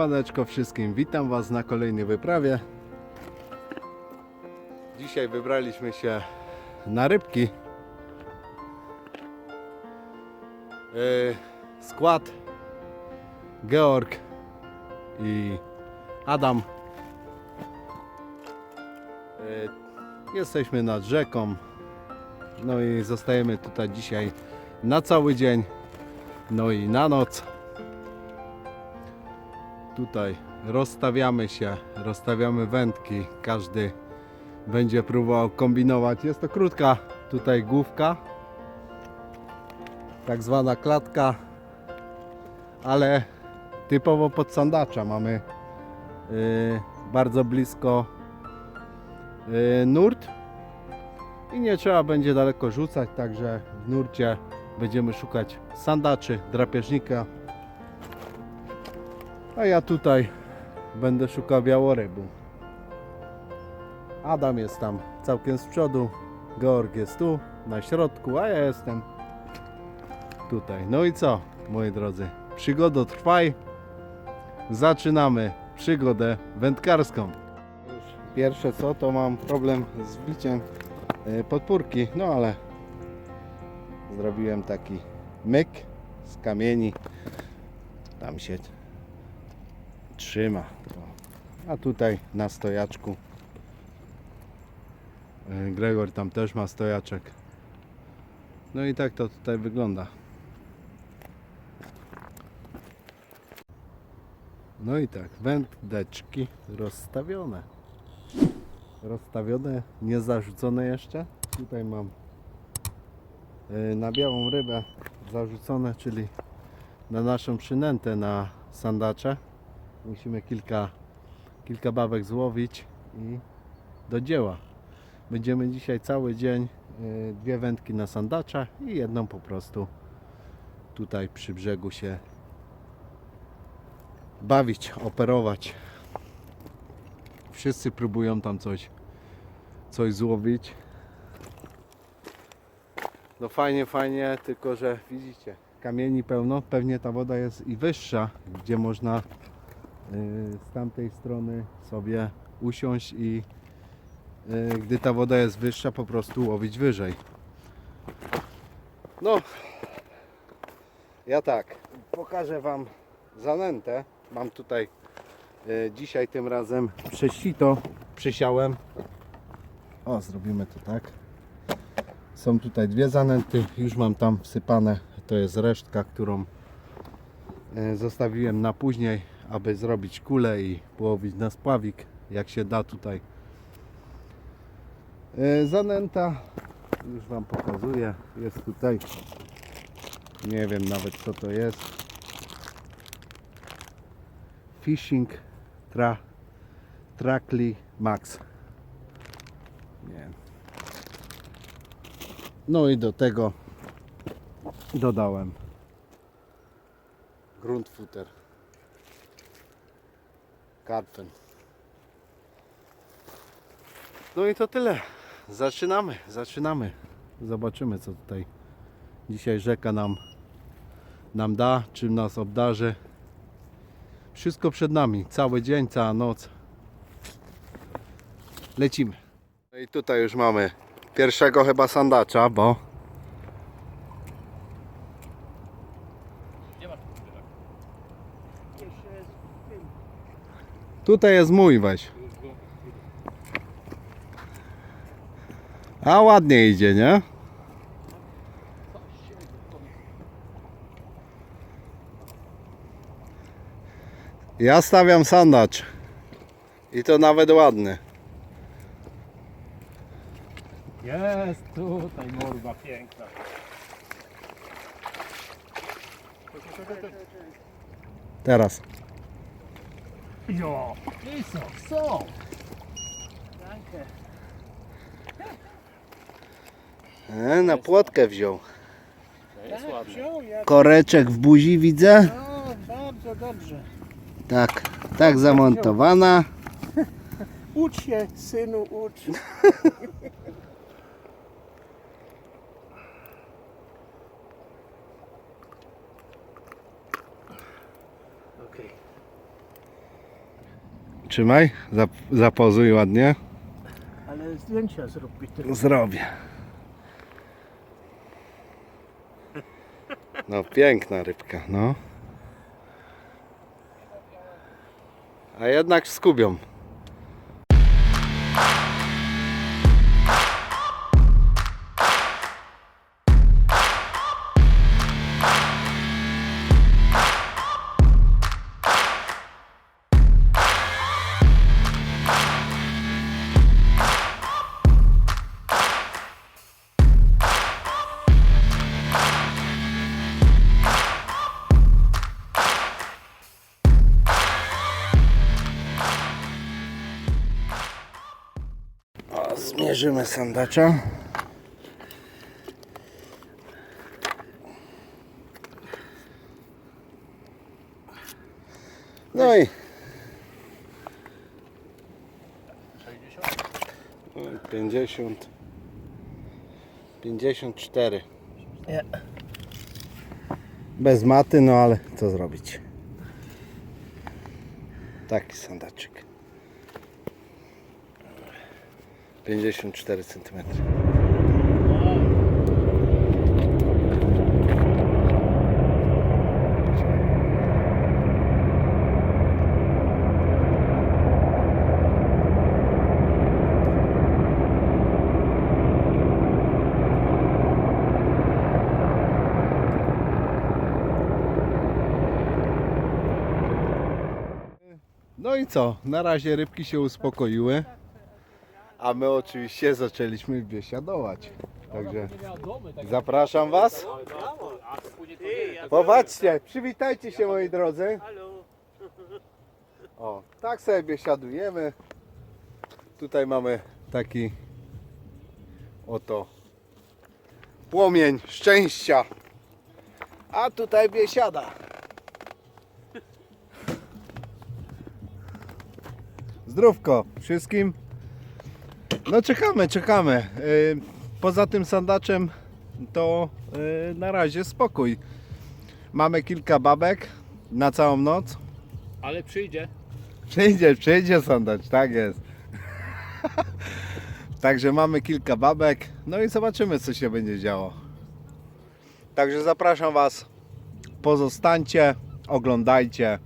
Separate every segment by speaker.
Speaker 1: Siemaneczko wszystkim, witam Was na kolejnej wyprawie. Dzisiaj wybraliśmy się na rybki. Yy, skład Georg i Adam. Yy, jesteśmy nad rzeką. No i zostajemy tutaj dzisiaj na cały dzień. No i na noc. Tutaj rozstawiamy się, rozstawiamy wędki. Każdy będzie próbował kombinować. Jest to krótka tutaj główka, tak zwana klatka, ale typowo pod sandacza. Mamy yy, bardzo blisko yy, nurt i nie trzeba będzie daleko rzucać, także w nurcie będziemy szukać sandaczy, drapieżnika, a ja tutaj będę szukał białorybu. Adam jest tam całkiem z przodu, Georg jest tu, na środku, a ja jestem tutaj. No i co, moi drodzy? Przygoda trwaj. Zaczynamy przygodę wędkarską. Pierwsze co, to mam problem z biciem e, podpórki, no ale zrobiłem taki myk z kamieni. Tam się trzyma. A tutaj na stojaczku e, Gregor tam też ma stojaczek. No i tak to tutaj wygląda. No i tak, wędeczki rozstawione. Rozstawione, nie zarzucone jeszcze. Tutaj mam e, na białą rybę zarzucone, czyli na naszą przynętę na sandacze. Musimy kilka, kilka babek złowić i do dzieła. Będziemy dzisiaj cały dzień y, dwie wędki na sandacza i jedną po prostu tutaj przy brzegu się bawić, operować. Wszyscy próbują tam coś, coś złowić. No fajnie, fajnie, tylko że widzicie, kamieni pełno, pewnie ta woda jest i wyższa, gdzie można z tamtej strony sobie usiąść i y, gdy ta woda jest wyższa po prostu łowić wyżej. No, ja tak, pokażę Wam zanętę. Mam tutaj y, dzisiaj tym razem przez sito przysiałem. O, zrobimy to tak. Są tutaj dwie zanęty, już mam tam wsypane. To jest resztka, którą zostawiłem na później, aby zrobić kulę i połowić na spławik, jak się da tutaj. E, Zanęta, już Wam pokazuję, jest tutaj. Nie wiem nawet co to jest. Fishing tra, Trackly Max. Nie. No i do tego dodałem gruntfutter. Karpfen. No i to tyle. Zaczynamy, zaczynamy. Zobaczymy co tutaj dzisiaj rzeka nam, nam da, czym nas obdarzy. Wszystko przed nami, cały dzień, cała noc. Lecimy. No i tutaj już mamy pierwszego chyba sandacza, bo tutaj jest mój weź. A ładnie idzie, nie? Ja stawiam sandacz. I to nawet ładny.
Speaker 2: Jest tutaj morba piękna.
Speaker 1: Teraz.
Speaker 2: Jo, i są, są. Danke.
Speaker 1: E, na płotkę wziął.
Speaker 2: To jest ładne.
Speaker 3: Wziął ja.
Speaker 1: Koreczek w buzi widzę.
Speaker 3: No, bardzo dobrze.
Speaker 1: Tak, tak zamontowana.
Speaker 3: Ucz się, synu, ucz.
Speaker 1: Trzymaj, zap, zapozuj ładnie.
Speaker 3: Ale zdjęcia zrób.
Speaker 1: Zrobię. No piękna rybka, no. A jednak skubią. Zmierzymy sandacza. No i 50 54
Speaker 3: Nie.
Speaker 1: Bez maty, no ale co zrobić? Taki sandaczyk. 54 cm. No i co? Na razie rybki się uspokoiły. A my oczywiście zaczęliśmy biesiadować. Także zapraszam Was. Popatrzcie, przywitajcie się moi drodzy. O, tak sobie biesiadujemy. Tutaj mamy taki oto płomień szczęścia. A tutaj biesiada. Zdrówko wszystkim. No czekamy, czekamy. Yy, Poza tym sandaczem to yy, na razie spokój. Mamy kilka babek na całą noc.
Speaker 2: Ale przyjdzie.
Speaker 1: Przyjdzie, przyjdzie sandacz, tak jest. Także mamy kilka babek. No i zobaczymy co się będzie działo. Także zapraszam Was. Pozostańcie, oglądajcie,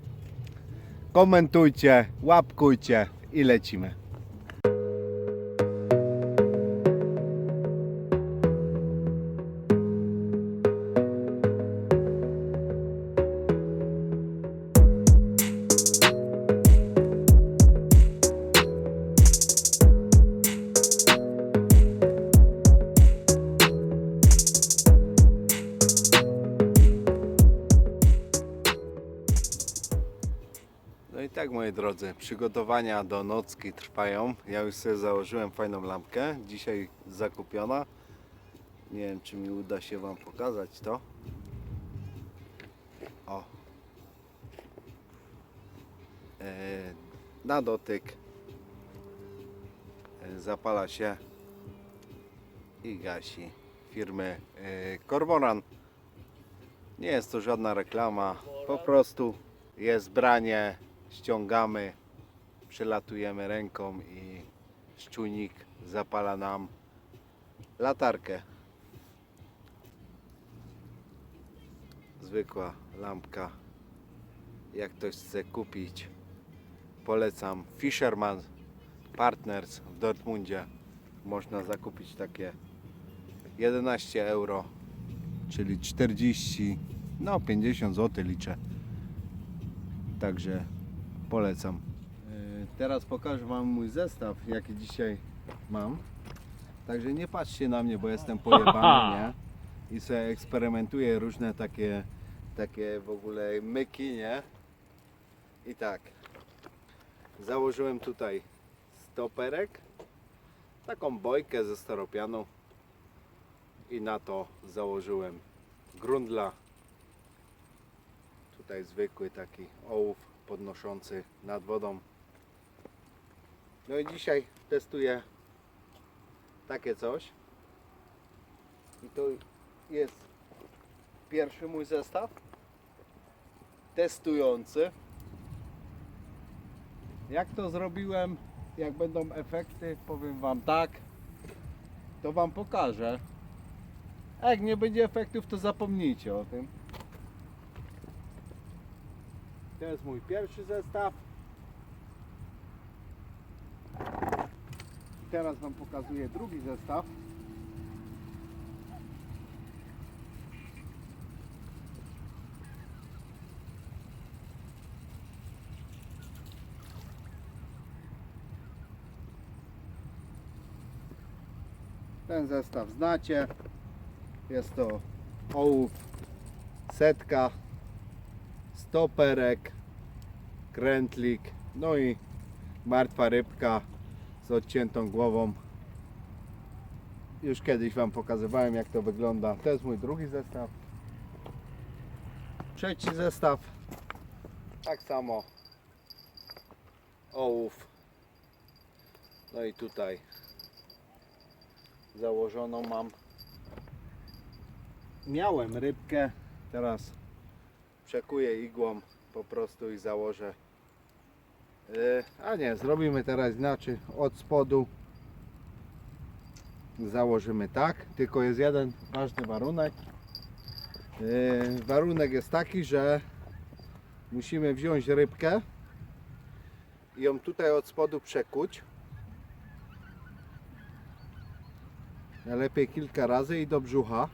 Speaker 1: komentujcie, łapkujcie i lecimy. Drodzy, przygotowania do nocki trwają. Ja już sobie założyłem fajną lampkę, dzisiaj zakupiona. Nie wiem czy mi uda się Wam pokazać to. O. E, na dotyk. E, zapala się i gasi firmy e, Cormoran. Nie jest to żadna reklama, po prostu jest branie, ściągamy, przelatujemy ręką i szczujnik zapala nam latarkę. Zwykła lampka. Jak ktoś chce kupić, polecam Fisherman Partners w Dortmundzie. Można zakupić takie 11 euro, czyli 40, no 50 zł liczę. Także polecam. E, Teraz pokażę Wam mój zestaw, jaki dzisiaj mam. Także nie patrzcie na mnie, bo jestem pojebany, nie? I sobie eksperymentuję różne takie, takie w ogóle myki, nie? I tak. Założyłem tutaj stoperek, taką bojkę ze staropianu i na to założyłem grundla Tutaj zwykły taki ołów podnoszący nad wodą. No i dzisiaj testuję takie coś. I to jest pierwszy mój zestaw testujący. Jak to zrobiłem, jak będą efekty, powiem Wam tak, to Wam pokażę. A jak nie będzie efektów, to zapomnijcie o tym. To jest mój pierwszy zestaw. I teraz Wam pokazuję drugi zestaw. Ten zestaw znacie. Jest to ołów, setka, stoperek, krętlik, no i martwa rybka z odciętą głową. Już kiedyś Wam pokazywałem jak to wygląda. To jest mój drugi zestaw. Trzeci zestaw. Tak samo. Ołów. No i tutaj założoną mam. Miałem rybkę, teraz przekuję igłą po prostu i założę. Yy, A nie, zrobimy teraz inaczej. Od spodu założymy tak, tylko jest jeden ważny warunek. Yy, Warunek jest taki, że musimy wziąć rybkę i ją tutaj od spodu przekuć. Najlepiej kilka razy i do brzucha.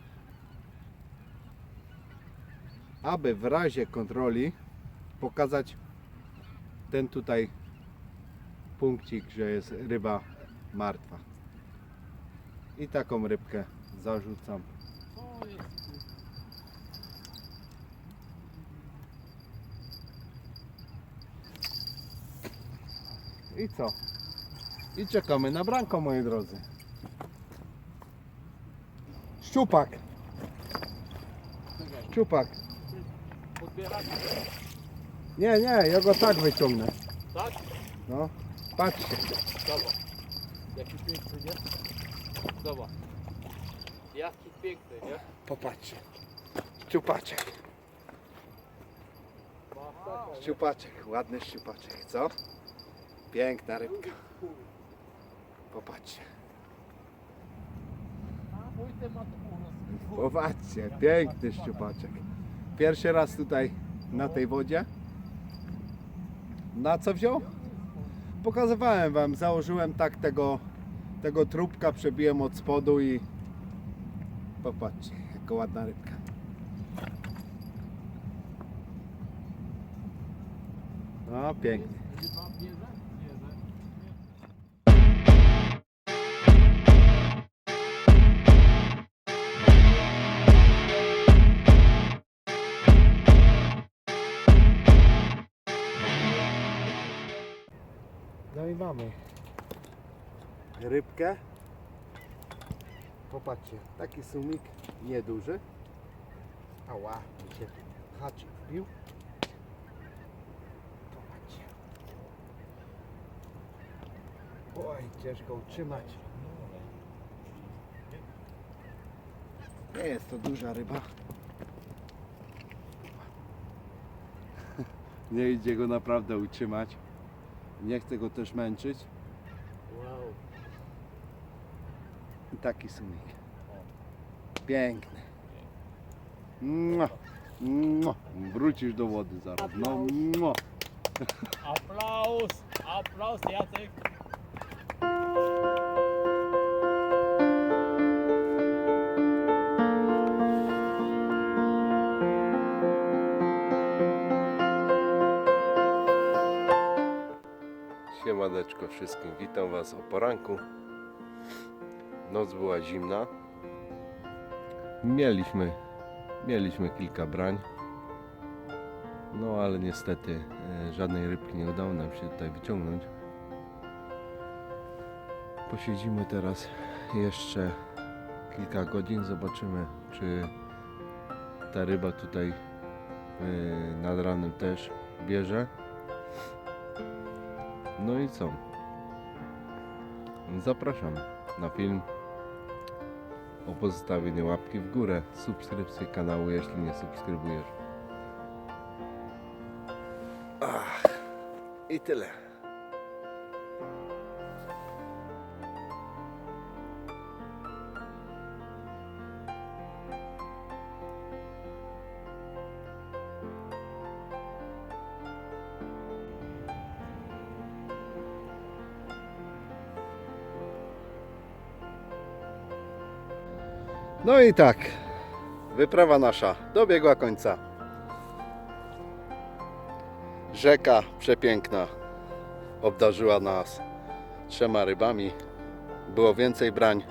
Speaker 1: Aby w razie kontroli pokazać ten tutaj punkcik, że jest ryba martwa. I taką rybkę zarzucam. I co? I czekamy na branko, moi drodzy. Szczupak. Szczupak.
Speaker 2: Podbierać?
Speaker 1: Nie, nie, ja go tak wyciągnę.
Speaker 2: Tak?
Speaker 1: No, patrzcie.
Speaker 2: Dobra. Jaki piękny, nie? Dobra. Jaki piękny, nie?
Speaker 1: Popatrzcie. Szczupaczek. Szczupaczek, ładny szczupaczek, co? Piękna rybka. Popatrzcie. Popatrzcie, piękny szczupaczek. Pierwszy raz tutaj na tej wodzie. Na co wziął? Pokazywałem wam, założyłem tak tego, tego trupka, przebiłem od spodu i popatrzcie, jaka ładna rybka. No, pięknie. Mamy rybkę. Popatrzcie, taki sumik nieduży. Ała, mi się haczyk wbił. Popatrzcie. Oj, ciężko utrzymać. Nie jest to duża ryba. Nie idzie go naprawdę utrzymać. Nie chcę go też męczyć.
Speaker 2: Wow.
Speaker 1: I taki sumik. Piękny. Mua. Mua. Wrócisz do wody zaraz. No, mua.
Speaker 2: Aplauz! Aplauz, Jacek!
Speaker 4: Wszystkim, witam Was o poranku. Noc była zimna. Mieliśmy, mieliśmy kilka brań. No ale niestety e, żadnej rybki nie udało nam się tutaj wyciągnąć. Posiedzimy teraz jeszcze kilka godzin, zobaczymy czy ta ryba tutaj e, nad ranem też bierze. No i co? Zapraszam na film o pozostawienie łapki w górę, subskrypcję kanału, jeśli nie subskrybujesz. Ach, i tyle.
Speaker 1: No i tak, wyprawa nasza dobiegła końca. Rzeka przepiękna obdarzyła nas trzema rybami. Było więcej brań,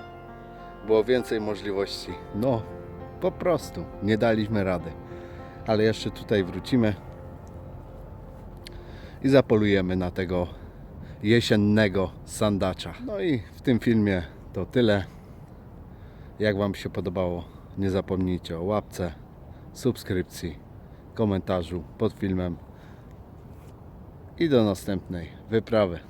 Speaker 1: było więcej możliwości. No, po prostu nie daliśmy rady. Ale jeszcze tutaj wrócimy i zapolujemy na tego jesiennego sandacza. No i w tym filmie to tyle. Jak Wam się podobało, nie zapomnijcie o łapce, subskrypcji, komentarzu pod filmem i do następnej wyprawy.